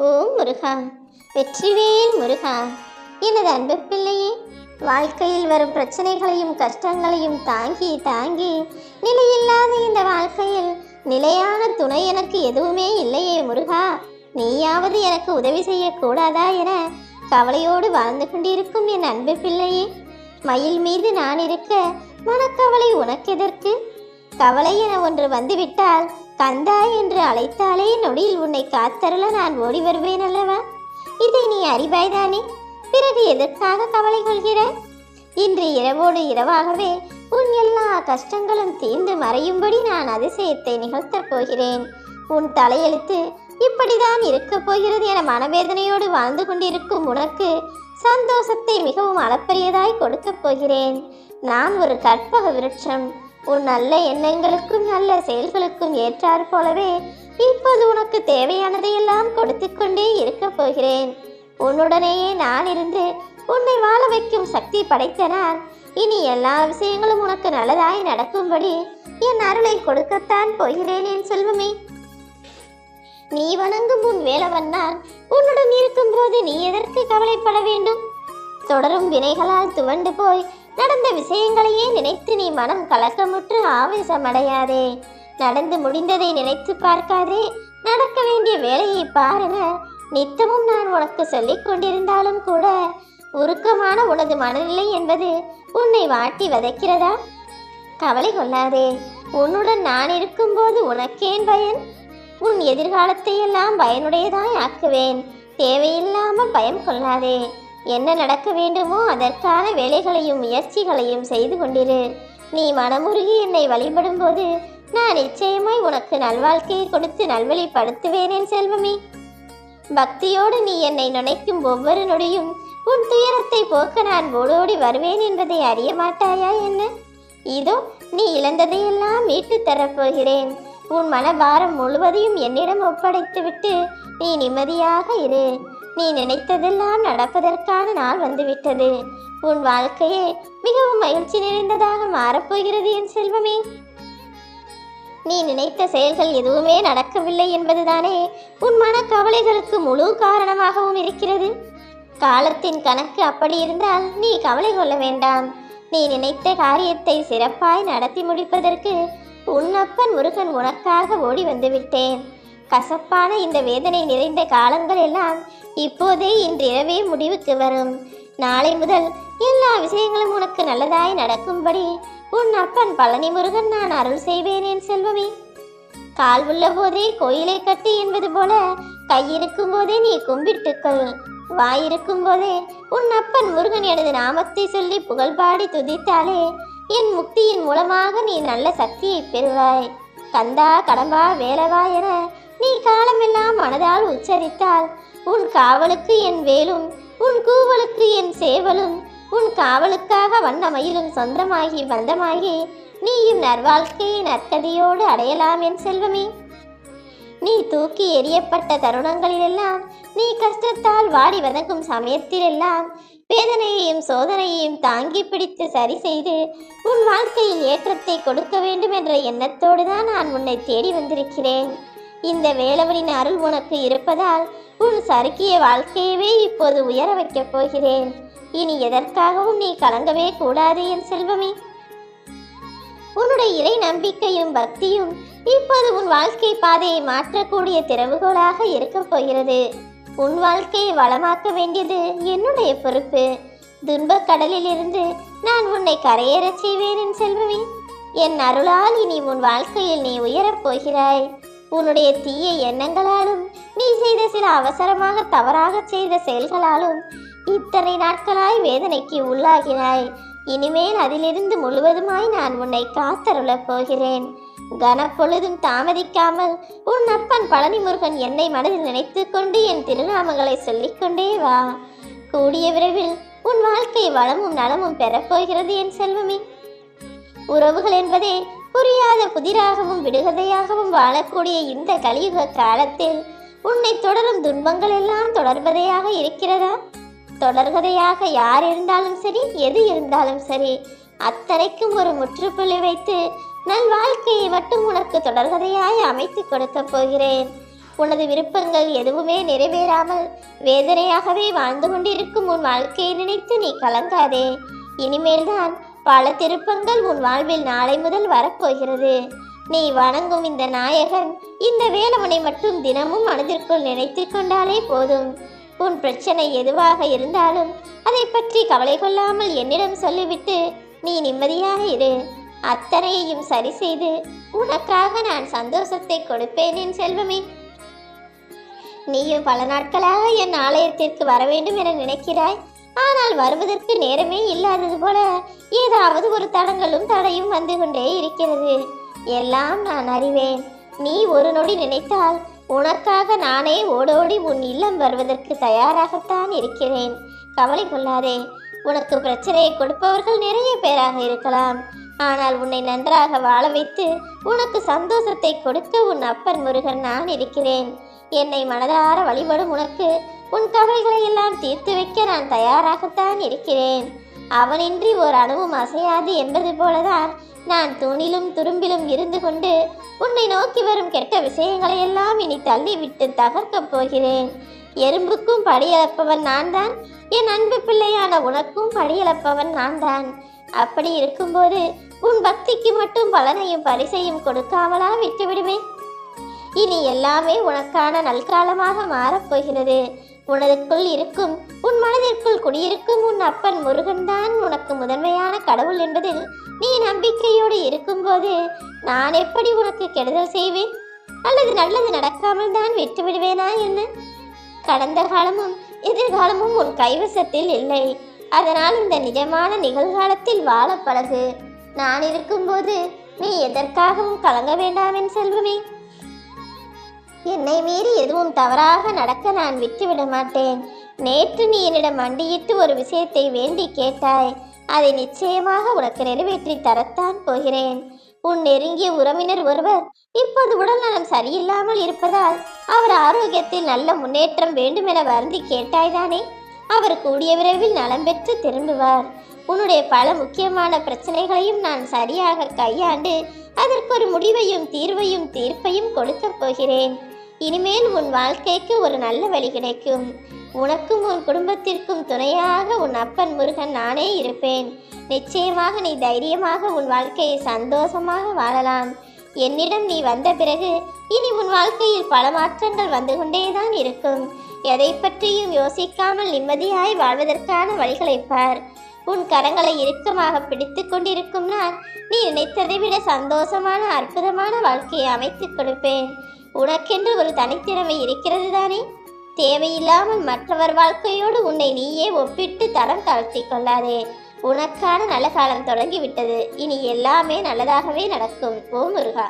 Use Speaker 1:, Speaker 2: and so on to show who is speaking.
Speaker 1: ஓ முருகா வெற்றிவேல் முருகா எனது அன்பு பிள்ளையே வாழ்க்கையில் வரும் பிரச்சனைகளையும் கஷ்டங்களையும் தாங்கி தாங்கி நிலையில்லாத இந்த வாழ்க்கையில் நிலையான துணை எனக்கு எதுவுமே இல்லையே முருகா. நீயாவது எனக்கு உதவி செய்யக்கூடாதா என கவலையோடு வாழ்ந்து கொண்டிருக்கும் என் அன்பு பிள்ளையே மயில் மீது நான் இருக்க மனக்கவலை உனக்கெதற்கு? கவலை என ஒன்று வந்துவிட்டால் கந்தா என்று அழைத்தாலே நொடியில் உன்னை காத்தருள நான் ஓடி வருவேன் அல்லவா? இதை நீ அறிவாய்தானே? பிறகு எதற்காக கவலை கொள்கிறாய் இன்று இரவோடு இரவாகவே உன் எல்லா கஷ்டங்களும் தீர்ந்து மறையும்படி நான் அதிசயத்தை நிகழ்த்தப் போகிறேன். உன் தலையெழுத்து இப்படிதான் இருக்கப் போகிறது என மனவேதனையோடு வாழ்ந்து கொண்டிருக்கும் உனக்கு சந்தோஷத்தை மிகவும் அளப்பரியதாய் கொடுக்கப் போகிறேன். நான் ஒரு கற்பக விருட்சம். உன் நல்ல எண்ணங்களுக்கும் நல்ல செயல்களுக்கும் ஏற்றாற் போலவே இப்போது உனக்கு தேவையானதையெல்லாம் கொடுத்து கொண்டே இருக்கப் போகிறேன். உன்னுடனேயே நான் இருந்து உன்னை வாழ வைக்கும் சக்தி படைத்த நான் இனி எல்லா விஷயங்களும் உனக்கு நல்லதாய் நடக்கும்படி என் அருளை கொடுக்கத்தான் போகிறேன் என் செல்வமே. நீ வணங்கும் உன் வேலவன் நான் உன்னுடன் இருக்கும்போது நீ எதற்கு கவலைப்பட வேண்டும்? தொடரும் வினைகளால் துவண்டு போய் நடந்த விஷயங்களையே நினைத்து நீ மனம் கலக்கமுற்று ஆவேசமடையாதே. நடந்து முடிந்ததை நினைத்து பார்க்காதே. நடக்க வேண்டிய வேலையை பாருங்க. நித்தமும் நான் உனக்கு சொல்லிக் கொண்டிருந்தாலும் கூட உருக்கமான உனது மனநிலை என்பது உன்னை வாட்டி வதைக்கிறதா? கவலை கொள்ளாதே. உன்னுடன் நான் இருக்கும்போது உனக்கேன் பயன்? உன் எதிர்காலத்தையெல்லாம் பயனுடையதாய் ஆக்குவேன். தேவையில்லாமல் பயம் கொள்ளாதே. என்ன நடக்க வேண்டுமோ அதற்கான வேலைகளையும் முயற்சிகளையும் செய்து கொண்டிரு. நீ மனமுருகி என்னை வழிபடும் போது நான் நிச்சயமாய் உனக்கு நல்வாழ்க்கையை கொடுத்து நல்வழிப்படுத்துவேனேன் செல்வமே. பக்தியோடு நீ என்னை நினைக்கும் ஒவ்வொரு நொடியும் உன் துயரத்தை போக்க நான் ஓடோடி வருவேன் என்பதை அறிய மாட்டாயா என்ன? இதோ நீ இழந்ததையெல்லாம் மீட்டு தரப்போகிறேன் உன் மனபாரம் முழுவதையும் என்னிடம் ஒப்படைத்துவிட்டு நீ நிம்மதியாக இரு. நீ நினைத்ததெல்லாம் நடப்பதற்கான நாள் வந்துவிட்டது. உன் வாழ்க்கையே மிகவும் மகிழ்ச்சி நிறைந்ததாக மாறப்போகிறது என் செல்வமே. நீ நினைத்த செயல்கள் எதுவுமே நடக்கவில்லை என்பதுதானே உன் மனக்கவலைகளுக்கு முழு காரணமாகவும் இருக்கிறது. காலத்தின் கணக்கு அப்படி இருந்தால் நீ கவலை கொள்ள வேண்டாம். நீ நினைத்த காரியத்தை சிறப்பாய் நடத்தி முடிப்பதற்கு உன்னப்பன் முருகன் உனக்காக ஓடி வந்துவிட்டேன் கசப்பான இந்த வேதனை நிறைந்த காலங்கள் எல்லாம் இப்போதே இன்றிரவே முடிவுக்கு வரும். நாளை முதல் எல்லா விஷயங்களும் உனக்கு நல்லதாய் நடக்கும்படி உன் அப்பன் பழனி முருகன் நான் அருள் செய்வேன் என் செல்வமே. கால் உள்ள போதே கோயிலை கட்டு என்பது போல கையிருக்கும் போதே நீ கும்பிட்டுக்கொள் வாயிருக்கும் போதே உன் அப்பன் முருகன் எனது நாமத்தை சொல்லி புகழ்பாடி துதித்தாலே என் முக்தியின் மூலமாக நீ நல்ல சக்தியை பெறுவாய். கந்தா கடம்பா வேலவா என நீ காலமெல்லாம் மனதால் உச்சரித்தால் உன் காவலுக்கு என் வேலும் உன் கூவலுக்கு என் சேவலும் உன் காவலுக்காக வண்ணமயிலும் சொந்தமாகி பந்தமாகி நீயும் நற்வாழ்க்கையை நற்கதியோடு அடையலாம் என் செல்வமே. நீ தூக்கி எறியப்பட்ட தருணங்களிலெல்லாம் நீ கஷ்டத்தால் வாடி வதங்கும் சமயத்திலெல்லாம் வேதனையையும் சோதனையையும் தாங்கி பிடித்து சரி செய்து உன் வாழ்க்கையில் ஏற்றத்தை கொடுக்க வேண்டும் என்ற எண்ணத்தோடு தான் நான் உன்னை தேடி வந்திருக்கிறேன். இந்த வேலவனின் அருள் உனக்கு இருப்பதால் உன் சறுக்கிய வாழ்க்கையவே இப்போது உயர வைக்கப் போகிறேன். இனி எதற்காகவும் நீ கலங்கவே கூடாது என் செல்வமே. உன்னுடைய இறை நம்பிக்கையும் பக்தியும் இப்போது உன் வாழ்க்கை பாதையை மாற்றக்கூடிய திறவுகோலாக இருக்கப் போகிறது. உன் வாழ்க்கையை வளமாக்க வேண்டியது என்னுடைய பொறுப்பு. துன்பக் கடலிலிருந்து நான் உன்னை கரையேறச் செய்வேன் என் செல்வமே. என் அருளால் இனி உன் வாழ்க்கையில் நீ உயரப் போகிறாய். உன்னுடைய தீய எண்ணங்களாலும் நீ செய்த சில அவசரமாக தவறாக செய்த செயல்களாலும் இத்தனை நாட்களாய் வேதனைக்கு உள்ளாகினாய். இனிமேல் அதிலிருந்து முழுவதுமாய் நான் உன்னை காத்தருளப் போகிறேன். கனப்பொழுதும் தாமதிக்காமல் உன் அப்பன் பழனிமுருகன் என்னை மனதில் நினைத்து கொண்டு என் திருநாமங்களை சொல்லிக்கொண்டே வா. கூடிய விரைவில் உன் வாழ்க்கை வளமும் நலமும் பெறப்போகிறது என் செல்வமே. உறவுகள் என்பதே புரியாத புதிராகவும் விடுகதையாகவும் வாழக்கூடிய இந்த கலியுக காலத்தில் உன்னை தொடரும் துன்பங்கள் எல்லாம் தொடர்வதையாக இருக்கிறதா? தொடர்கதையாக யார் இருந்தாலும் சரி எது இருந்தாலும் சரி அத்தனைக்கும் ஒரு முற்றுப்புள்ளி வைத்து நல் வாழ்க்கையை மட்டும் உனக்கு தொடர்கதையாய் அமைத்து கொடுக்க போகிறேன். உனது விருப்பங்கள் எதுவுமே நிறைவேறாமல் வேதனையாகவே வாழ்ந்து கொண்டிருக்கும் உன் வாழ்க்கையை நினைத்து நீ கலங்காதே. இனிமேல்தான் பல திருப்பங்கள் உன் வாழ்வில் நாளை முதல் வரப்போகிறது. நீ வணங்கும் இந்த நாயகன் இந்த வேலவனை மட்டும் தினமும் மனதிற்குள் நினைத்து கொண்டாலே போதும். உன் பிரச்சனை எதுவாக இருந்தாலும் அதை பற்றி கவலை கொள்ளாமல் என்னிடம் சொல்லிவிட்டு நீ நிம்மதியாக இரு. அத்தனையையும் சரி செய்து உனக்காக நான் சந்தோஷத்தை கொடுப்பேன் என் செல்வமே. நீயும் பல நாட்களாக என் ஆலயத்திற்கு வர வேண்டும் என நினைக்கிறாய். ஆனால் வருவதற்கு நேரமே இல்லாதது போல ஏதாவது ஒரு தடங்களும் தடையும் வந்து கொண்டே இருக்கிறது. எல்லாம் நான் அறிவேன். நீ ஒரு நொடி நினைத்தால் உனக்காக நானே ஓடோடி உன் இல்லம் வருவதற்கு தயாராகத்தான் இருக்கிறேன். கவலை கொள்ளாதே. உனக்கு பிரச்சனையை கொடுப்பவர்கள் நிறைய பேராக இருக்கலாம். ஆனால் உன்னை நன்றாக வாழ வைத்து உனக்கு சந்தோஷத்தை கொடுக்க உன் அப்பன் முருகன் நான் இருக்கிறேன். என்னை மனதார வழிபடும் உனக்கு உன் கவலைகளை எல்லாம் தீர்த்து வைக்க நான் தயாராகத்தான் இருக்கிறேன். அவனின்றி ஒரு அணுவும் அசையாது என்பது போலதான் நான் தூணிலும் துரும்பிலும் இருந்து கொண்டு உன்னை நோக்கி வரும் கெட்ட விஷயங்களை எல்லாம் இனி தள்ளிவிட்டு தகர்க்கப் போகிறேன். எறும்புக்கும் படியளப்பவன் நான் தான் என் அன்பு பிள்ளையான உனக்கும் படியளப்பவன் நான் தான் அப்படி இருக்கும்போது உன் பக்திக்கு மட்டும் பலனையும் பரிசையும் கொடுக்காமலா விட்டுவிடுவேன் இனி எல்லாமே உனக்கான நல்காலமாக மாறப்போகிறது. உனதுக்குள் இருக்கும் உன் மனதிற்குள் குடியிருக்கும் உன் அப்பன் முருகன் தான் உனக்கு முதன்மையான கடவுள் என்பதில் நீ நம்பிக்கையோடு இருக்கும்போது நான் எப்படி உனக்கு கெடுதல் செய்வேன்? அல்லது நல்லது நடக்காமல் தான் விட்டு விடுவேனா என்ன? கடந்த காலமும் எதிர்காலமும் உன் கைவசத்தில் இல்லை. அதனால் இந்த நிஜமான நிகழ்காலத்தில் வாழ பழகு. நான் இருக்கும்போது நீ எதற்காகவும் கலங்க வேண்டாம் என் செல்வமே. என்னை மீறி எதுவும் தவறாக நடக்க நான் விட்டுவிட மாட்டேன். நேற்று நீ என்னிடம் மண்டியிட்டு ஒரு விஷயத்தை வேண்டி கேட்டாய். அதை நிச்சயமாக உனக்கு நிறைவேற்றி தரத்தான் போகிறேன். உன் நெருங்கிய உறவினர் ஒருவர் இப்போது உடல்நலம் சரியில்லாமல் இருப்பதால் அவர் ஆரோக்கியத்தில் நல்ல முன்னேற்றம் வேண்டுமென வருந்தி கேட்டாய்தானே? அவர் கூடிய விரைவில் நலம் பெற்று திரும்புவார். உன்னுடைய பல முக்கியமான பிரச்சனைகளையும் நான் சரியாக கையாண்டு அதற்கு ஒரு முடிவையும் தீர்வையும் தீர்ப்பையும் கொடுக்கப் போகிறேன். இனிமேல் உன் வாழ்க்கைக்கு ஒரு நல்ல வழி கிடைக்கும். உனக்கும் உன் குடும்பத்திற்கும் துணையாக உன் அப்பன் முருகன் நானே இருப்பேன். நிச்சயமாக நீ தைரியமாக உன் வாழ்க்கையை சந்தோஷமாக வாழலாம். என்னிடம் நீ வந்த பிறகு இனி உன் வாழ்க்கையில் பல மாற்றங்கள் வந்து கொண்டேதான் இருக்கும். எதை பற்றியும் யோசிக்காமல் நிம்மதியாய் வாழ்வதற்கான வழிகளை பார். உன் கரங்களை இறுக்கமாக பிடித்து கொண்டிருக்கும் நான் நீ நினைத்ததை விட சந்தோஷமான அற்புதமான வாழ்க்கையை அமைத்துக் கொடுப்பேன். உனக்கென்று ஒரு தனித்திறமை இருக்கிறது தானே தேவையில்லாமல் மற்றவர் வாழ்க்கையோடு உன்னை நீயே ஒப்பிட்டு தரம் தாழ்த்தி கொள்ளாதே. உனக்கான நல்ல காலம் தொடங்கிவிட்டது. இனி எல்லாமே நல்லதாகவே நடக்கும். ஓ முருகா.